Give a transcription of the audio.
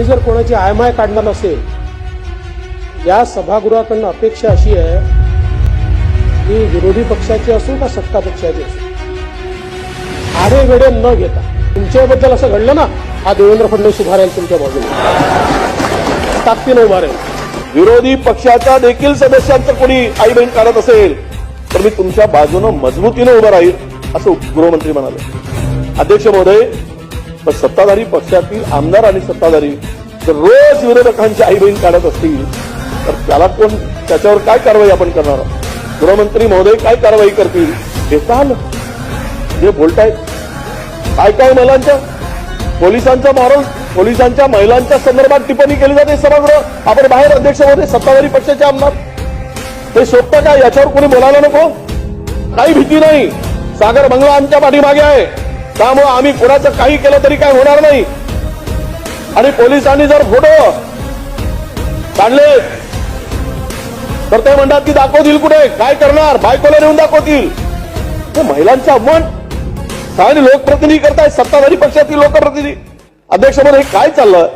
कोणी जर कोणाची आयमाय काढणार नसेल या सभागृहाकडनं अपेक्षा अशी आहे की विरोधी पक्षाची असो का सत्ता पक्षाची असो आरे वेडे न घेता तुमच्याबद्दल असं घडलं ना हा देवेंद्र फडणवीस उभा राहील तुमच्या बाजूने. ताकदीनं उभा राहील विरोधी पक्षाच्या देखील सदस्यांचं कोणी आई बहीण काढत असेल तर मी तुमच्या बाजूनं मजबूतीनं उभं राहील असं गृहमंत्री म्हणाले. अध्यक्ष महोदय पण सत्ताधारी पक्षातील आमदार आणि सत्ताधारी जर रोज विरोधकांची आई बहीण काढत असतील तर त्याला कोण त्याच्यावर काय कारवाई आपण करणार आहोत? गृहमंत्री महोदय काय कारवाई करतील? हे सांग. हे जे बोलतायत काय काय महिलांच्या पोलिसांचा मॉरल पोलिसांच्या महिलांच्या संदर्भात टिप्पणी केली जाते सभागृह आपण बाहेर अध्यक्ष होते सत्ताधारी पक्षाचे आमदार. हे शोधता का? याच्यावर कोणी बोलायला नको? काही भीती नाही. सागर बंगला आमच्या पाठीमागे आहे. त्यामुळे आम्ही कुणाचं काही केलं तरी काय होणार नाही. आणि पोलिसांनी जर फोटो काढले तर ते म्हणतात की दाखवतील कुठे? काय करणार? बायकोला नेऊन दाखवतील. महिलांचा अपमान. आव्हान लोकप्रतिनिधी करताय सत्ताधारी पक्षातील लोकप्रतिनिधी. अध्यक्ष हे काय चाललं?